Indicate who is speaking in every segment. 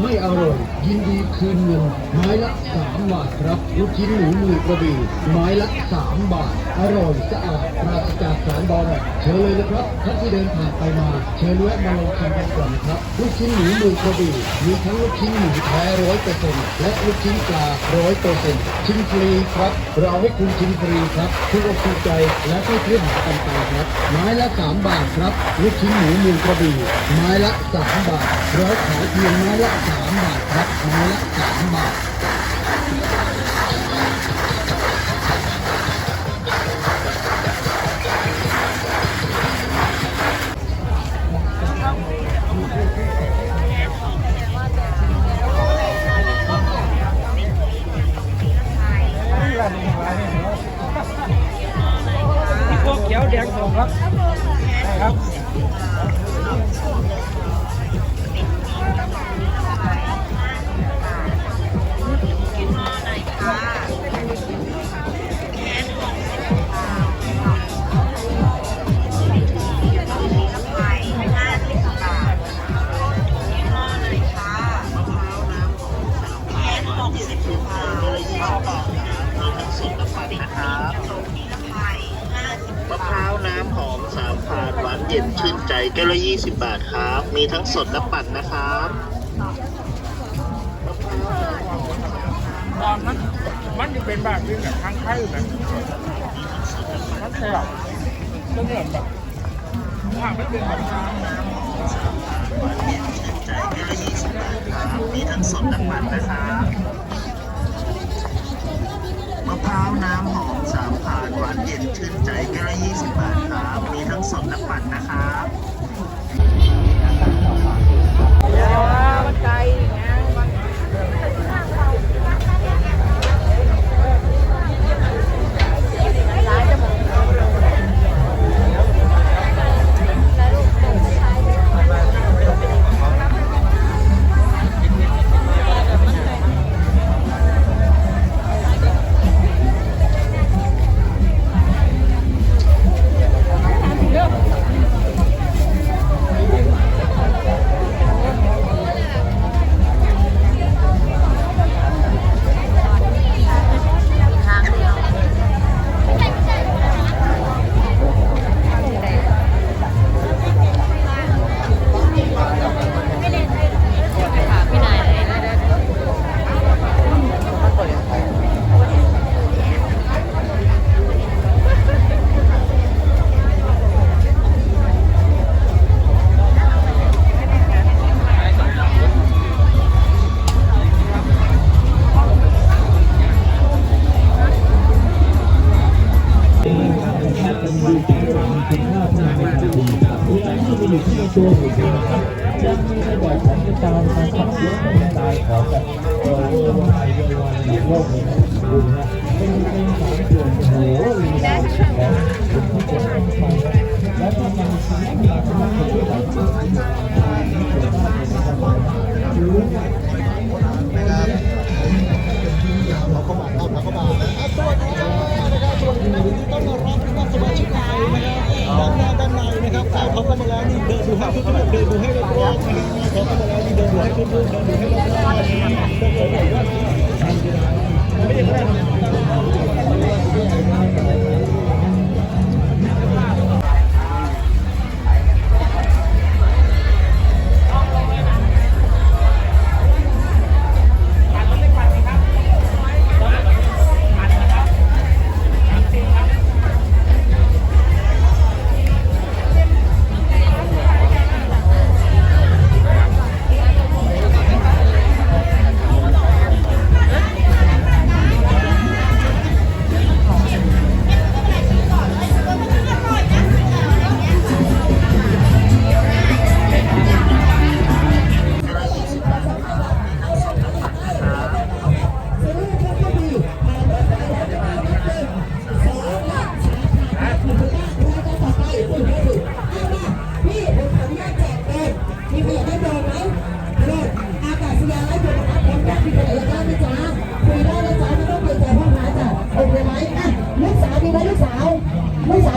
Speaker 1: ไม่
Speaker 2: อร่อยยินดีคืนเงินไม้ละสามบาทครับลูกชิ้นหมูมือกระบี่ไม้ละสามบาท อร่อยสะอาดปราศจากสารบอรกเชิญเลยนะครับท่านที่เดินผ่านไปมา เชิญแวะมาลองชิมกันก่อนนะครับลูกชิ้นหมูมือกระบี่มีทั้งลูกชิ้นหมูแท้ร้อยเปอร์เซ็นต์และลูกชิ้นปลาร้อยเปอร์เซ็นต์ชิมฟรีครับ เราให้คุณชิมฟรีครับทุกอกถูกใจและไม่เพื่อนหากันไปครับไม้ละสามบาทครับลูกชิ้นหมูมือกระบี่ไม้ละสามบาทเราขายเพียงไม้ละสามบาทครับไม้ละสามบาท
Speaker 3: มะพร้าวน้ำหอมสามพานหวานเย็นชื่นใจแก้วละยี่สิบบาทครับ มีทั้งสดและปั่นนะครับ
Speaker 4: ตอนนั้นมันจะเป็นแบบนี้แบบทางไทยแบบมันแสบก็เหมือนแบบว่าไม่เป็นแบบ
Speaker 3: มีทั้งสดและปั่นนะครับ มะพร้าวน้ำหอมสามพานหวานเย็นชื่นใจแก้วละยี่สิบบาทครับ มีทั้งสดและปั่นนะครับ
Speaker 1: มันไก
Speaker 5: 来吃吧，来吃吧。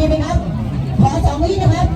Speaker 5: ีไหมครับขอสองวินะครับ